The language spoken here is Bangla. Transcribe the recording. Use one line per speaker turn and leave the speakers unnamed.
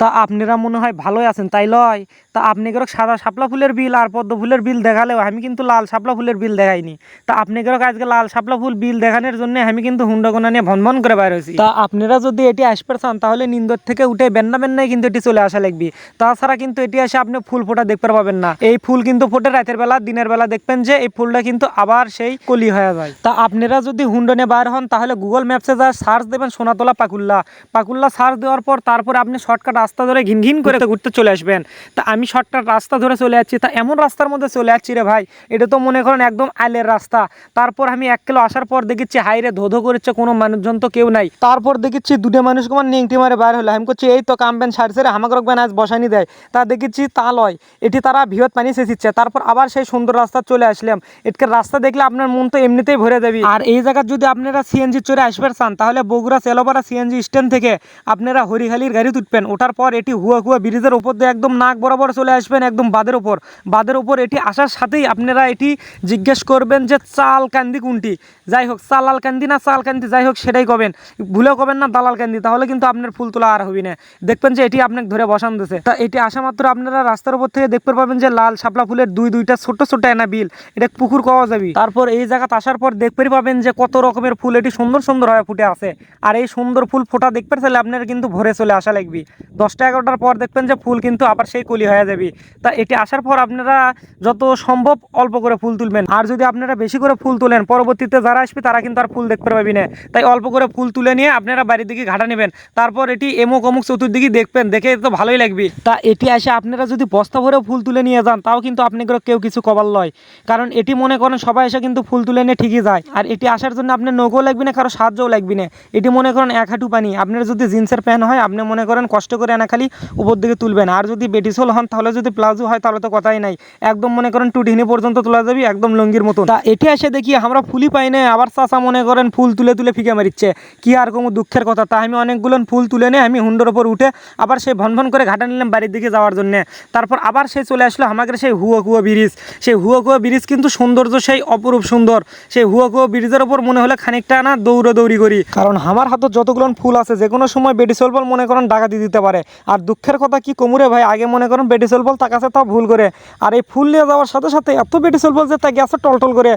তা আপনারা মনে হয় ভালোই আছেন, তাই লয়। তা আপনি আপনাদেরও সাদা শাপলা ফুলের বিল আর পদ্ম ফুলের বিল দেখালেও আমি কিন্তু লাল শাপলা ফুলের বিল দেখাইনি। তা আপনি আপনাদেরও আজকে লাল শাপলা ফুল বিল দেখানোর জন্য আমি কিন্তু হুন্ডাগোনা নিয়ে ভনভন করে বাইর হয়েছি। তা আপনারা যদি এটি আসতে চান, তাহলে নিন্দর থেকে উঠে বেন্না বেন্নাই কিন্তু এটি চলে আসা লাগবে। তাছাড়া কিন্তু এটি আসে আপনি ফুল ফোটা দেখতে পাবেন না। এই ফুল কিন্তু ফোটে রাতের বেলা, দিনের বেলা দেখবেন যে এই ফুলটা কিন্তু আবার সেই কলি হয়ে যায়। তা আপনারা যদি হুন্ডা নিয়ে বাইর হন, তাহলে গুগল ম্যাপসে যা সার্চ দেবেন সোনাতলা পাকুল্লা। পাকুল্লা সার্চ দেওয়ার পর তারপরে আপনি শর্টকাট রাস্তা ধরে ঘিন ঘিন করে ঘুরতে চলে আসবেন। তা আমি শর্টকাট রাস্তা ধরে চলে যাচ্ছি তা এমন রাস্তার মধ্যে চলে যাচ্ছি রে ভাই এটা তো মনে করেন একদম আলের রাস্তা। তারপর আমি এক কিলো আসার পর দেখেছি হাইরে ধোধো করেছে কোনো মানুষজন তো কেউ নাই। তারপর দেখেছি দুটো মানুষ আমার নেংটি মারে বাইর হলো। আমি করছি এই তো কামবেন সার সেরে হামাক রকবেন আজ বসানি দেয়। তা দেখেছি তা লয় এটি তারা বৃহৎ পানি সেচিচ্ছে তারপর আবার সেই সুন্দর রাস্তা চলে আসলাম। এটকে রাস্তা দেখলে আপনার মন তো এমনিতেই ভরে দেবে আর এই জায়গার যদি আপনারা সিএনজি চড়ে আসবেন চান তাহলে বগুড়া সেলোপাড়া সিএনজি স্ট্যান্ড থেকে আপনারা হরিখালির গাড়ি তুটবেন। ওঠার পর এটি হুয়া হুয়া ব্রিজের উপর দিয়ে একদম নাক বরাবর চলে আসবেন, একদম বাদের ওপর বাদের ওপর এটি আসার সাথেই আপনারা এটি জিজ্ঞেস করবেন যে চাল কান্দি কোনটি? যাই হোক, চালাল কান্দি না চাল কান্দি, যাই হোক, সেটাই কবেন। ভুলেও কবেন না দালাল কান্দি, তাহলে কিন্তু আপনার ফুল তোলা আর হবি না। দেখবেন যে এটি আপনাকে ধরে বসান দিছে। তা এটি আসা মাত্র আপনারা রাস্তার উপর থেকে দেখতে পাবেন যে লাল শাপলা ফুলের দুই, দুইটা ছোট ছোট এনা বিল। এটা পুকুর পাওয়া যাবে। তারপর এই জায়গাতে আসার পর দেখতে পাবেন যে কত রকমের ফুল এটি সুন্দর সুন্দর হয়ে ফুটে আছে। আর এই সুন্দর ফুল ফোটা দেখতে চাইলে আপনার কিন্তু ভরে চলে আসা লাগবে। দশটা এগারোটার পর দেখবেন যে ফুল কিন্তু আবার সেই কলি হয়ে যাবে। তা এটি আসার পর আপনারা যত সম্ভব অল্প করে ফুল তুলবেন। আর যদি আপনারা বেশি করে ফুল তুলেন, পরবর্তীতে যারা আসবে তারা কিন্তু আর ফুল দেখতে পাবি না। তাই অল্প করে ফুল তুলে নিয়ে আপনারা বাড়ির দিকে ঘাটা নেবেন। তারপর এটি এমুক অমুক চতুর্দিকে দেখবেন, দেখে তো ভালোই লাগবে। তা এটি এসে আপনারা যদি বস্তা ভরে ফুল তুলে নিয়ে যান, তাও কিন্তু আপনাদের কেউ কিছু কবার লয়। কারণ এটি মনে করেন সবাই এসে কিন্তু ফুল তুলে নিয়ে ঠিকই যায়। আর এটি আসার জন্য আপনার নৌকো লাগবে না, কারও সাহায্যও লাগবে না। এটি মনে করেন এক হাঁটু পানি। আপনার যদি জিন্সের প্যান্ট হয়, আপনি মনে করেন কষ্ট করে খালি উপর দিকে তুলবেন। আর যদি বেটিসোল হন, তাহলে যদি প্লাজো হয়, তাহলে তো কথাই নাই। একদম মনে করেন টুটিনি পর্যন্ত তোলা যাবে, একদম লঙ্গির মতো তা এটি এসে দেখি, আমরা ফুলই পাই না আবার চাষা মনে করেন ফুল তুলে তুলে ফিকে মারিচ্ছে। কি আর কোনো দুঃখের কথা, তা আমি অনেকগুলো ফুল তুলে নিয়ে আমি হুন্ডোর ওপর উঠে আবার সেই ভন করে ঘাটা নিলাম বাড়ির দিকে যাওয়ার জন্য। তারপর আবার সে চলে আসলো আমাদের সেই হুয়া কুয়া ব্রিজ। সেই হুয়া কুয়া ব্রিজ কিন্তু সৌন্দর্য সেই অপরূপ সুন্দর। সেই হুয়া কুয়া ব্রিজের ওপর মনে হলে খানিকটা না দৌড়ে দৌড়ি করি। কারণ আমার হাতে যতগুলো ফুল আছে যে কোনো সময় বেডিসল বল মনে করেন ডাকাতি দিতে পারে। আর দুঃখের কথা কি কোমরে ভাই? আগে মনে করেন বেডিসল বল তার কাছে তাও ভুল করে। আর এই ফুল নিয়ে যাওয়ার সাথে সাথে এত বেডিসল বল যে তা গেছে টলটল করে।